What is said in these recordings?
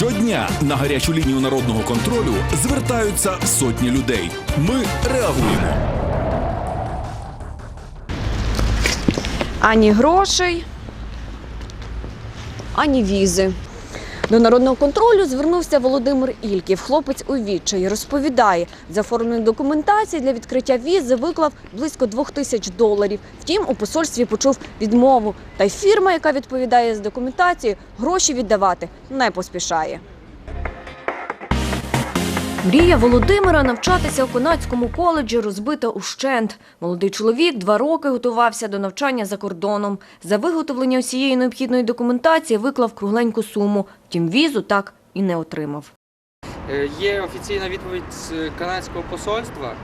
Щодня на гарячу лінію народного контролю звертаються сотні людей. Ми реагуємо. Ані грошей, ані візи. До народного контролю звернувся Володимир Ільків. Хлопець у відчаї розповідає, за оформлення документації для відкриття візи виклав близько двох тисяч доларів. Втім, у посольстві почув відмову. Та й фірма, яка відповідає за документацією, гроші віддавати не поспішає. Мрія Володимира навчатися у канадському коледжі розбита ущент. Молодий чоловік два роки готувався до навчання за кордоном. За виготовлення усієї необхідної документації виклав кругленьку суму. Втім, візу так і не отримав. Е, Є офіційна відповідь з канадського посольства,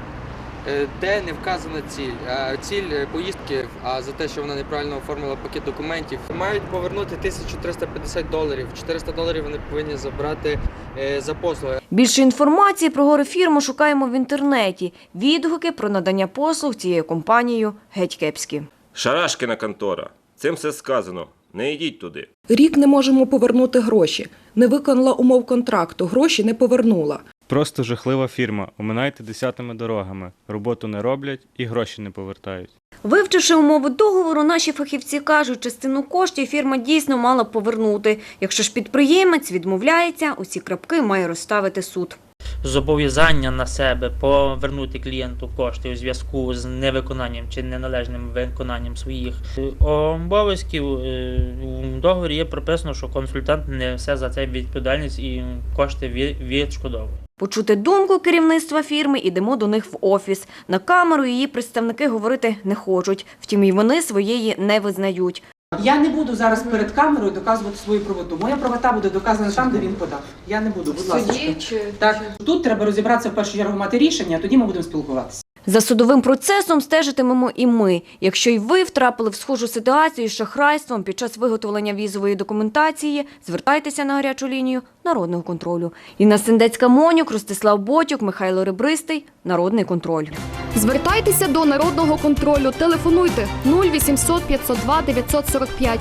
де не вказана ціль. А Ціль е, поїздки, а за те, що вона неправильно оформила пакет документів, мають повернути 1350 доларів. 400 доларів вони повинні забрати е, за послуги. Більше інформації про горе фірму шукаємо в інтернеті. Відгуки про надання послуг цією компанією геть кепські. Шарашкина контора. Цим все сказано. Не йдіть туди. Рік не можемо повернути гроші. Не виконала умов контракту, гроші не повернула. Просто жахлива фірма. Оминайте десятими дорогами. Роботу не роблять і гроші не повертають. Вивчивши умови договору, наші фахівці кажуть, частину коштів фірма дійсно мала б повернути. Якщо ж підприємець відмовляється, усі крапки має розставити суд. зобов'язання на себе повернути клієнту кошти у зв'язку з невиконанням чи неналежним виконанням своїх е, обов'язків е, у договорі є прописано, що консультант несе за це відповідальність і кошти ві- відшкодовує. Почути думку керівництва фірми, ідемо до них в офіс. На камеру її представники говорити не хочуть. Втім, і вони своєї не визнають. Я не буду зараз перед камерою доказувати свою правоту. Моя правота буде доказана там, де він подав. Я не буду, будь ласка. Так, тут треба розібратися в першу чергу мати рішення, а тоді ми будемо спілкуватися. За судовим процесом стежитимемо і ми. Якщо й ви втрапили в схожу ситуацію з шахрайством під час виготовлення візової документації, звертайтеся на гарячу лінію народного контролю. Інна Сендецька Монюк, Ростислав Ботюк, Михайло Ребристий. Народний контроль. Звертайтеся до народного контролю. Телефонуйте 0800 502 945